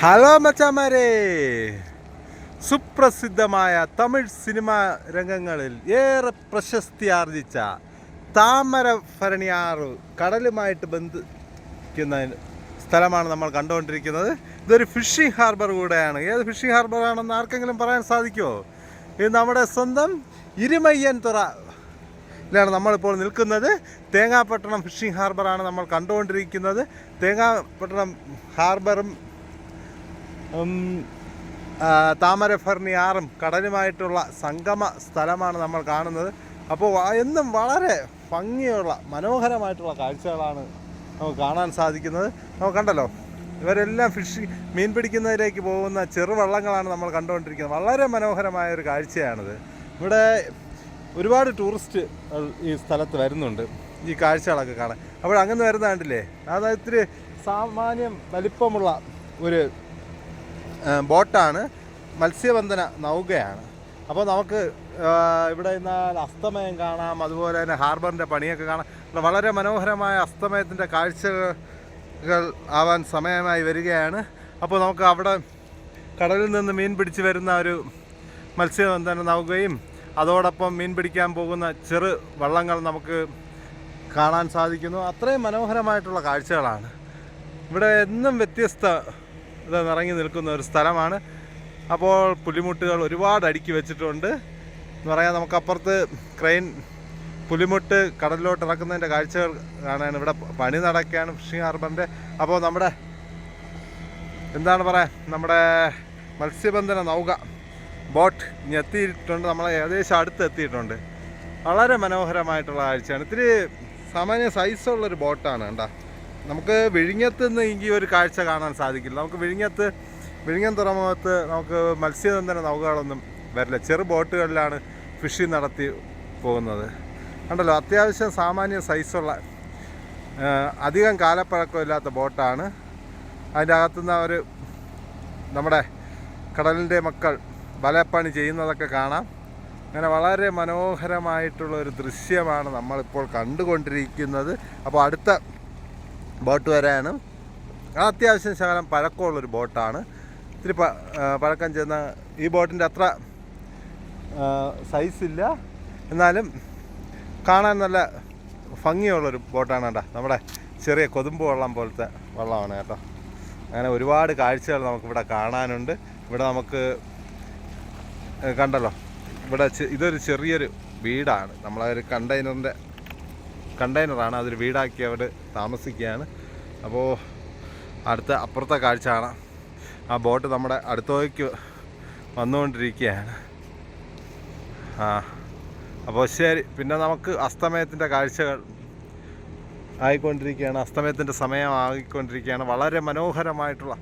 Hello മച്ചാമാരെ. സുപ്രസിദ്ധമായ Tamil cinema രംഗങ്ങളിൽ ഏറെ പ്രശസ്തി ആർജിച്ച താമര ഭരണിയാറ് കടലുമായിട്ട് ബന്ധിക്കുന്ന സ്ഥലമാണ് നമ്മൾ കണ്ടുകൊണ്ടിരിക്കുന്നത്. ഇതൊരു ഫിഷിംഗ് ഹാർബർ കൂടെയാണ്. ഏത് ഫിഷിംഗ് ഹാർബറാണെന്ന് ആർക്കെങ്കിലും പറയാൻ സാധിക്കുമോ? ഇത് നമ്മുടെ സ്വന്തം ഇരുമയ്യൻ തുറ ാണ് നമ്മളിപ്പോൾ നിൽക്കുന്നത്. തേങ്ങാപട്ടണം ഫിഷിംഗ് ഹാർബറാണ് നമ്മൾ കണ്ടുകൊണ്ടിരിക്കുന്നത്. തേങ്ങാപട്ടണം ഹാർബറും ഉം, ആറും കടലുമായിട്ടുള്ള സംഗമ സ്ഥലമാണ് നമ്മൾ കാണുന്നത്. അപ്പോൾ എന്നും വളരെ ഭംഗിയുള്ള മനോഹരമായിട്ടുള്ള കാഴ്ചകളാണ് നമുക്ക് കാണാൻ സാധിക്കുന്നത്. നമുക്ക് കണ്ടല്ലോ ഇവരെല്ലാം ഫിഷ് മീൻ പിടിക്കുന്നതിലേക്ക് പോകുന്ന ചെറുവള്ളങ്ങളാണ് നമ്മൾ കണ്ടുകൊണ്ടിരിക്കുന്നത്. വളരെ മനോഹരമായ ഒരു കാഴ്ചയാണിത്. ഇവിടെ ഒരുപാട് ടൂറിസ്റ്റ് ഈ സ്ഥലത്ത് വരുന്നുണ്ട്. ഈ കാഴ്ചകളൊക്കെ കാണാൻ. അപ്പോൾ അങ്ങനെ വരുന്ന കണ്ടില്ലേ? അതായത് ഇത്തിരി സാമാന്യം വലിപ്പമുള്ള ഒരു ബോട്ടാണ്. മത്സ്യബന്ധന നൗകയാണ്. അപ്പോൾ നമുക്ക് ഇവിടെ നിന്നാൽ അസ്തമയം കാണാം അതുപോലെ തന്നെ ഹാർബറിന്റെ പണിയൊക്കെ കാണാം. വളരെ മനോഹരമായ അസ്തമയത്തിന്റെ കാഴ്ചകൾ ആവാൻ സമയമായി വരികയാണ്. അപ്പോൾ നമുക്ക് അവിടെ കടലിൽ നിന്ന് മീൻ പിടിച്ച് വരുന്ന ഒരു മത്സ്യബന്ധന നൗകയും അതോടൊപ്പം മീൻ പിടിക്കാൻ പോകുന്ന ചെറു വള്ളങ്ങൾ നമുക്ക് കാണാൻ സാധിക്കുന്നു. അത്രയും മനോഹരമായിട്ടുള്ള കാഴ്ചകളാണ്. ഇവിടെ എന്നും വ്യത്യസ്ത ഇത് നിറങ്ങി നിൽക്കുന്ന ഒരു സ്ഥലമാണ്. അപ്പോൾ പുലിമുട്ടുകൾ ഒരുപാട് അടുക്കി വെച്ചിട്ടുണ്ട്. എന്ന് പറയാൻ നമുക്കപ്പുറത്ത് ക്രെയിൻ പുലിമുട്ട് കടലിലോട്ട് ഇറക്കുന്നതിന്റെ കാഴ്ചകൾ കാണാൻ ഇവിടെ പണി നടക്കുകയാണ് ഫിഷിംഗ് ഹാർബറിന്റെ. അപ്പോൾ നമ്മുടെ എന്താണ് പറയുക നമ്മുടെ മത്സ്യബന്ധന നൗക ബോട്ട് ഇനി എത്തിയിട്ടുണ്ട്. നമ്മളെ ഏകദേശം അടുത്ത് എത്തിയിട്ടുണ്ട്. വളരെ മനോഹരമായിട്ടുള്ള കാഴ്ചയാണ്. ഇത്തിരി സാമാന്യ സൈസുള്ളൊരു ബോട്ടാണ് കണ്ട. നമുക്ക് വിഴിഞ്ഞത്ത് നിന്ന് ഈ ഒരു കാഴ്ച കാണാൻ സാധിക്കില്ല. നമുക്ക് വിഴിഞ്ഞത്ത് വിഴിഞ്ഞം തുറമുഖത്ത് നമുക്ക് മത്സ്യബന്ധന നൗകകളൊന്നും വരില്ല. ചെറു ബോട്ടുകളിലാണ് ഫിഷിംഗ് നടത്തി പോകുന്നത്. കണ്ടല്ലോ അത്യാവശ്യം സാമാന്യ സൈസുള്ള അധികം കാലപ്പഴക്കമില്ലാത്ത ബോട്ടാണ്. അതിന്റെ അകത്തുനിന്ന് അവർ നമ്മുടെ കടലിന്റെ മക്കൾ വലപ്പണി ചെയ്യുന്നതൊക്കെ കാണാം. അങ്ങനെ വളരെ മനോഹരമായിട്ടുള്ള ഒരു ദൃശ്യമാണ് നമ്മളിപ്പോൾ കണ്ടുകൊണ്ടിരിക്കുന്നത്. അപ്പോൾ അടുത്ത ബോട്ട് അത് അത്യാവശ്യം ശകലം പഴക്കമുള്ളൊരു ബോട്ടാണ്. ഇത്തിരി പഴക്കം ചെന്ന ഈ ബോട്ടിന്റെ അത്ര സൈസില്ല എന്നാലും കാണാൻ നല്ല ഭംഗിയുള്ളൊരു ബോട്ടാണ് കേട്ടോ. നമ്മുടെ ചെറിയ കൊതുമ്പ് വെള്ളം പോലത്തെ വെള്ളമാണ് കേട്ടോ. അങ്ങനെ ഒരുപാട് കാഴ്ചകൾ നമുക്കിവിടെ കാണാനുണ്ട്. ഇവിടെ നമുക്ക് കണ്ടല്ലോ. ഇവിടെ ഇതൊരു ചെറിയൊരു വീടാണ്. നമ്മളൊരു കണ്ടെയ്നറിന്റെ കണ്ടെയ്നറാണ്. അതൊരു വീടാക്കി അവർ താമസിക്കുകയാണ്. അപ്പോൾ അടുത്ത അപ്പുറത്തെ കാഴ്ച കാണാം ആ ബോട്ട് നമ്മുടെ അടുത്തേക്ക് വന്നുകൊണ്ടിരിക്കുകയാണ്. ആ അപ്പോൾ ശരി. പിന്നെ നമുക്ക് അസ്തമയത്തിന്റെ കാഴ്ചകൾ ആയിക്കൊണ്ടിരിക്കുകയാണ്. അസ്തമയത്തിന്റെ സമയം ആയിക്കൊണ്ടിരിക്കുകയാണ്. വളരെ മനോഹരമായിട്ടുള്ള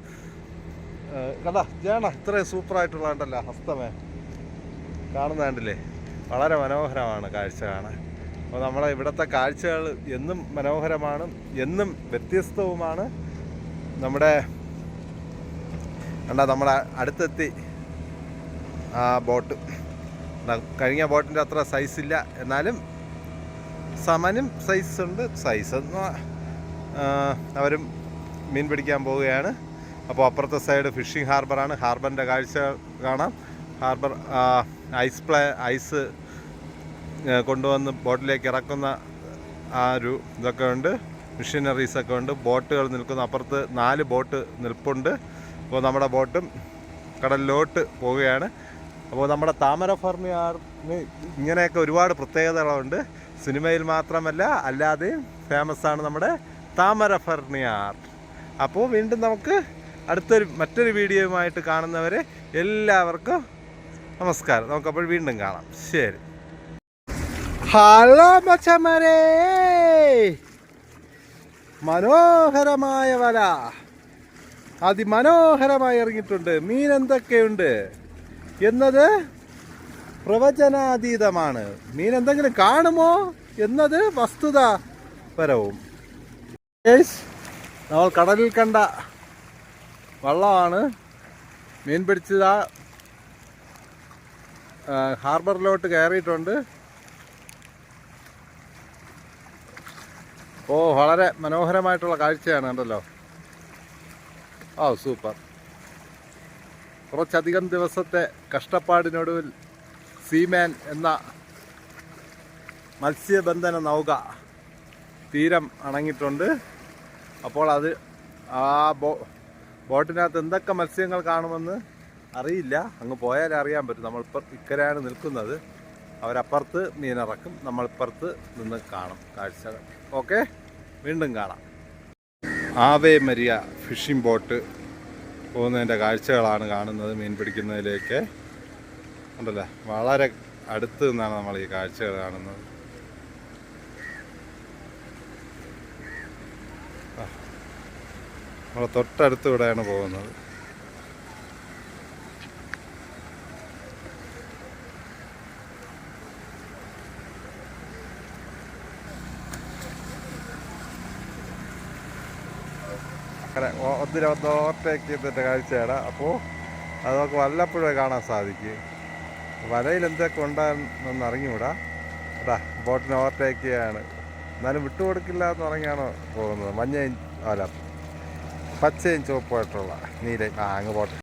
കണ്ടാ ജാണ ഇത്രയും സൂപ്പറായിട്ടുള്ള അസ്തമയം. കാണുന്ന കണ്ടില്ലേ? വളരെ മനോഹരമാണ് കാഴ്ച കാണാൻ. അപ്പോൾ നമ്മളെ ഇവിടുത്തെ കാഴ്ചകൾ എന്നും മനോഹരമാണ് എന്നും വ്യത്യസ്തവുമാണ്. നമ്മുടെ കണ്ട നമ്മുടെ അടുത്തെത്തി ആ ബോട്ട്. കഴിഞ്ഞ ബോട്ടിന്റെ അത്ര സൈസ് ഇല്ല. എന്നാലും സമനും സൈസ് ഉണ്ട്. സൈസ് അവരും മീൻ പിടിക്കാൻ പോവുകയാണ്. അപ്പോൾ അപ്പുറത്തെ സൈഡ് ഫിഷിംഗ് ഹാർബറാണ് ഹാർബറിന്റെ കാഴ്ച കാണാം. ഹാർബർ ഐസ് പ്ലേ ഐസ് കൊണ്ടുവന്ന് ബോട്ടിലേക്ക് ഇറക്കുന്ന ആ ഒരു ഇതൊക്കെ ഉണ്ട്. മെഷീനറീസ് ഒക്കെ ഉണ്ട്. ബോട്ടുകൾ നിൽക്കുന്ന അപ്പുറത്ത് നാല് ബോട്ട് നിൽപ്പുണ്ട്. അപ്പോൾ നമ്മുടെ ബോട്ടും കടലിലോട്ട് പോവുകയാണ്. അപ്പോൾ നമ്മുടെ താമര ഫാർമിയാറിന് ഇങ്ങനെയൊക്കെ ഒരുപാട് പ്രത്യേകതകളുണ്ട്. സിനിമയിൽ മാത്രമല്ല അല്ലാതെയും ഫേമസ് ആണ് നമ്മുടെ താമര ഫർണിയാർ അപ്പോൾ വീണ്ടും നമുക്ക് അടുത്തൊരു മറ്റൊരു വീഡിയോയുമായിട്ട് കാണുന്നവരെ എല്ലാവർക്കും നമസ്കാരം. നമുക്കപ്പോൾ വീണ്ടും കാണാം. ശരി. ഹലോ മച്ചമരേ മനോഹരമായ വല. അതിമനോഹരമായി ഇറങ്ങിയിട്ടുണ്ട്. മീൻ എന്തൊക്കെയുണ്ട്? എന്നത് പ്രവചനാതീതമാണ്. മീൻ എന്തെങ്കിലും കാണുമോ? എന്നത് വസ്തുത പരവും. നമ്മൾ കടലിൽ കണ്ട വള്ളമാണ്. മീൻ പിടിച്ചത് ഹാർബറിലോട്ട് കയറിയിട്ടുണ്ട്. ഓ വളരെ മനോഹരമായിട്ടുള്ള കാഴ്ചയാണ് കണ്ടല്ലോ. ആ സൂപ്പർ. കുറച്ചധികം ദിവസത്തെ കഷ്ടപ്പാടിനൊടുവിൽ സീമാൻ എന്ന മത്സ്യബന്ധന നൗക തീരം അണങ്ങിയിട്ടുണ്ട്. അപ്പോൾ അത് ആ ബോ ബോട്ടിനകത്ത് എന്തൊക്കെ മത്സ്യങ്ങൾ കാണുമെന്ന് അറിയില്ല. അങ്ങ് പോയാലേ അറിയാൻ പറ്റും. നമ്മളിപ്പം ഇക്കരയാണ് നിൽക്കുന്നത്. അവരപ്പുറത്ത് മീനിറക്കും. നമ്മളിപ്പുറത്ത് നിന്ന് കാണും കാഴ്ചകൾ. ഓക്കെ? വീണ്ടും കാണാം. ആവേ മരിയ ഫിഷിംഗ് ബോട്ട് പോകുന്നതിന്റെ കാഴ്ചകളാണ് കാണുന്നത് മീൻ പിടിക്കുന്നതിലേക്ക്. ഉണ്ടല്ലേ? വളരെ അടുത്ത് നിന്നാണ് നമ്മൾ ഈ കാഴ്ചകൾ കാണുന്നത്. നമ്മൾ തൊട്ടടുത്ത് ഇവിടെയാണ് പോകുന്നത്. അങ്ങനെ ഒന്നിനെ ഒന്ന് ചെയ്തിട്ട് കാഴ്ചയാണ് അപ്പോൾ അത് നമുക്ക് വല്ലപ്പോഴേ കാണാൻ സാധിക്കും. വലയിൽ എന്തൊക്കെ ഉണ്ടാകുന്നെന്ന് അറിഞ്ഞുകൂടാ. അതാ ബോട്ടിനെ ഓവർടേക്ക് ചെയ്യാണ്. എന്നാലും വിട്ടുകൊടുക്കില്ല എന്ന് പറഞ്ഞാണ് പോകുന്നത്? മഞ്ഞയും അല്ല പച്ചയും ചുവപ്പായിട്ടുള്ള നീലയും ആ അങ്ങ് പോട്ടെ.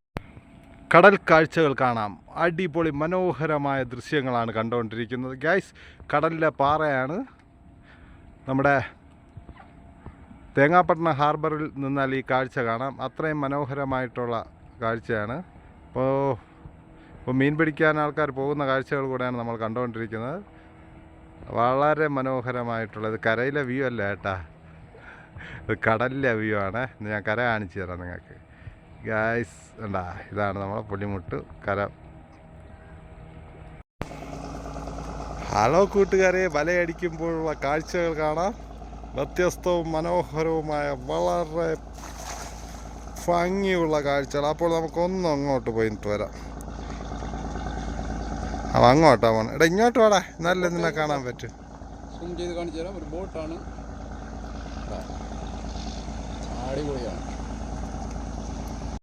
കടൽ കാഴ്ചകൾ കാണാം. അടിപൊളി മനോഹരമായ ദൃശ്യങ്ങളാണ് കണ്ടുകൊണ്ടിരിക്കുന്നത്. ഗ്യാസ് കടലിലെ പാറയാണ് നമ്മുടെ തേങ്ങാപ്പട്ടണം ഹാർബറിൽ നിന്നാൽ ഈ കാഴ്ച കാണാം. അത്രയും മനോഹരമായിട്ടുള്ള കാഴ്ചയാണ്. ഇപ്പോൾ ഇപ്പോൾ മീൻ പിടിക്കാൻ ആൾക്കാർ പോകുന്ന കാഴ്ചകൾ കൂടെയാണ് നമ്മൾ കണ്ടുകൊണ്ടിരിക്കുന്നത്. വളരെ മനോഹരമായിട്ടുള്ളത് കരയിലെ വ്യൂ അല്ല ഇത് കടലിലെ വ്യൂ ആണ്. ഞാൻ കര കാണിച്ചു തരാം നിങ്ങൾക്ക്. ഗായ്സ് ഉണ്ടാ ഇതാണ് നമ്മളെ പുലിമുട്ട് കര. ഹലോ കൂട്ടുകാരെ വലയടിക്കുമ്പോഴുള്ള കാഴ്ചകൾ കാണാം. വ്യത്യസ്തവും മനോഹരവുമായ വളരെ ഭംഗിയുള്ള കാഴ്ചകൾ. അപ്പോൾ നമുക്കൊന്ന് അങ്ങോട്ട് പോയിട്ട് വരാം. ആ അങ്ങോട്ടാ പോണം. എടാ ഇങ്ങോട്ട് വാടാ. നല്ല നിന്നെ കാണാൻ പറ്റും. ചെയ്ത് കാണിച്ചു തരാം. ഒരു ബോട്ടാണ്. അടിപൊളിയാണ്.